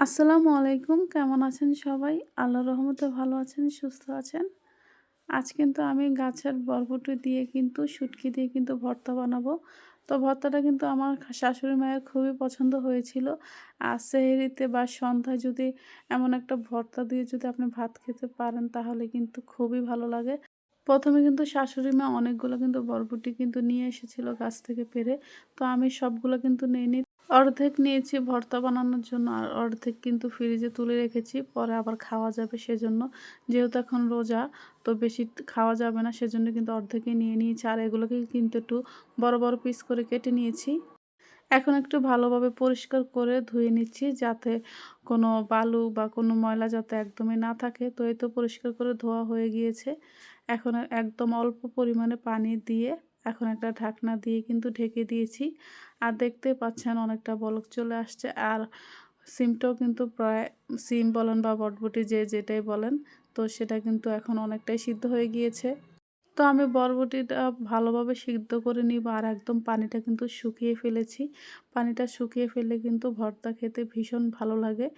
আসসালামু আলাইকুম। কেমন আছেন সবাই? আল্লাহ রহমতে ভালো আছেন, সুস্থ আছেন? আজ কিন্তু আমি গাছের বরবটি দিয়ে কিন্তু শুটকি দিয়ে কিন্তু ভর্তা বানাবো। তো ভর্তাটা কিন্তু আমার শাশুড়ি মায়ের খুবই পছন্দ হয়েছিল। আর সেহেরিতে বা সন্ধ্যায় যদি এমন একটা ভর্তা দিয়ে যদি আপনি ভাত খেতে পারেন, তাহলে কিন্তু খুবই ভালো লাগে। প্রথমে কিন্তু শাশুড়ি মা অনেকগুলো কিন্তু বরবটি কিন্তু নিয়ে এসেছিল গাছ থেকে পেরে। তো আমি সবগুলো কিন্তু নিই অর্ধেক নিয়েছি ভর্তা বানানোর জন্য আর অর্ধেক কিন্তু ফ্রিজে তুলে রেখেছি। পরে আবার খাওয়া যাবে সেজন্য। যেহেতু এখন রোজা, তো বেশি খাওয়া যাবে না, সেজন্য কিন্তু অর্ধেকই নিয়ে নিয়েছি। আর এগুলোকে কিন্তু একটু বড় বড় পিস করে কেটে নিয়েছি। এখন একটু ভালোভাবে পরিষ্কার করে ধুয়ে নিচ্ছি যাতে কোনো বালু বা কোনো ময়লা যাতে একদমই না থাকে। তো এই তো পরিষ্কার করে ধোয়া হয়ে গিয়েছে। এখন একদম অল্প পরিমাণে পানি দিয়ে এখন একটা ঢাকনা দিয়ে কিন্তু ঢেকে দিয়েছি। আর দেখতে পাচ্ছেন অনেকটা বলক চলে আসছে। আর সিমটাও কিন্তু প্রায় সিম বলেন বা বটবটি যে যেটাই বলেন, তো সেটা কিন্তু এখন অনেকটাই সিদ্ধ হয়ে গিয়েছে। তো আমি বরবটিটা ভালোভাবে সিদ্ধ করে নিব আর একদম পানিটা কিন্তু শুকিয়ে ফেলেছি। পানিটা শুকিয়ে ফেলে কিন্তু ভর্তা খেতে ভীষণ ভালো লাগে।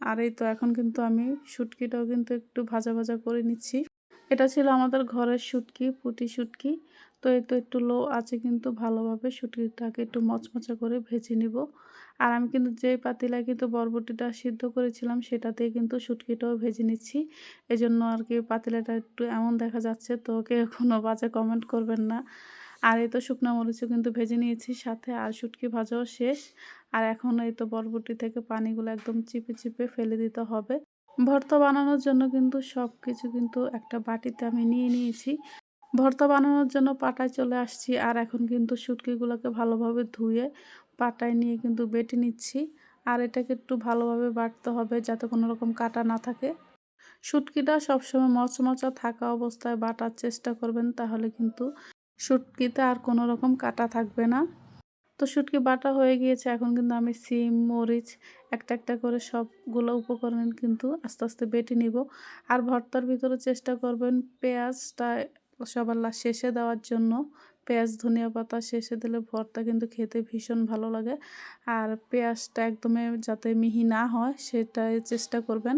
আর এই তো এখন কিন্তু আমি শুটকিটাও কিন্তু একটু ভাজা ভাজা করে নিচ্ছি। এটা ছিল আমাদের ঘরের শুটকি, পুটি শুটকি। তো এই তো একটু লো আছে কিন্তু ভালোভাবে শুটকিটাকে একটু মচমচা করে ভেজে নিব। আর আমি কিন্তু যেই পাতিলায় কিন্তু বরবটিটা সিদ্ধ করেছিলাম সেটাতে কিন্তু শুটকিটাও ভেজে নিচ্ছি। এই জন্য আর কি পাতিলাটা একটু এমন দেখা যাচ্ছে তো কেউ কোনো বাজে কমেন্ট করবেন না। আর এই তো শুকনো মরিচও কিন্তু ভেজে নিয়েছি সাথে আর শুটকি ভাজাও শেষ। আর এখন এই তো বরবটি থেকে পানিগুলো একদম চিপে চিপে ফেলে দিতে হবে। ভর্তা বানানোর জন্য কিন্তু সব কিছু কিন্তু একটা বাটিতে আমি নিয়ে নিয়েছি। ভর্তা বানানোর জন্য পাটায় চলে আসছি আর এখন কিন্তু শুটকিগুলোকে ভালোভাবে ধুয়ে পাটায় নিয়ে কিন্তু বেটে নিচ্ছি। আর এটাকে একটু ভালোভাবে বাটতে হবে যাতে কোনো রকম কাটা না থাকে। শুটকিটা সবসময় মচমচা থাকা অবস্থায় বাটার চেষ্টা করবেন তাহলে কিন্তু শুটকিতে আর কোনো রকম কাটা থাকবে না। তো শুটকি বাটা হয়ে গিয়েছে, এখন কিন্তু আমি সিম, মরিচ একটা একটা করে সবগুলো উপকরণ কিন্তু আস্তে আস্তে বেটে নিব। আর ভর্তার ভিতরে চেষ্টা করবেন পেঁয়াজটা সবার শেষে দেওয়ার জন্য পেঁয়াজ, ধনিয়া পাতা শেষে দিলে ভর্তা কিন্তু খেতে ভীষণ ভালো লাগে। আর পেঁয়াজটা একদমই যাতে মিহি না হয় সেটাই চেষ্টা করবেন।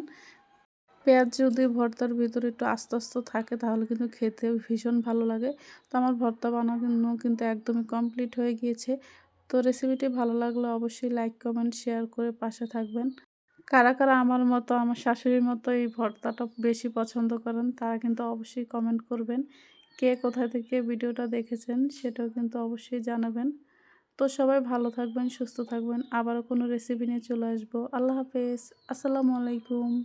পেঁয়াজ যদি ভর্তার ভিতরে একটু আস্তে আস্তে থাকে তাহলে কিন্তু খেতে ভীষণ ভালো লাগে। তো আমার ভর্তা বানানো কিন্তু একদমই কমপ্লিট হয়ে গিয়েছে। তো রেসিপিটি ভালো লাগলে অবশ্যই লাইক কমেন্ট শেয়ার করে পাশে থাকবেন। কারা কারা আমার মতো, আমার শাশুড়ির মতো এই ভর্তাটা বেশি পছন্দ করেন, তারা কিন্তু অবশ্যই কমেন্ট করবেন। কে কোথা থেকে ভিডিওটা দেখেছেন সেটাও কিন্তু অবশ্যই জানাবেন। তো সবাই ভালো থাকবেন, সুস্থ থাকবেন। আবারও কোনো রেসিপি নিয়ে চলে আসব। আল্লাহ হাফেজ। আসসালামু আলাইকুম।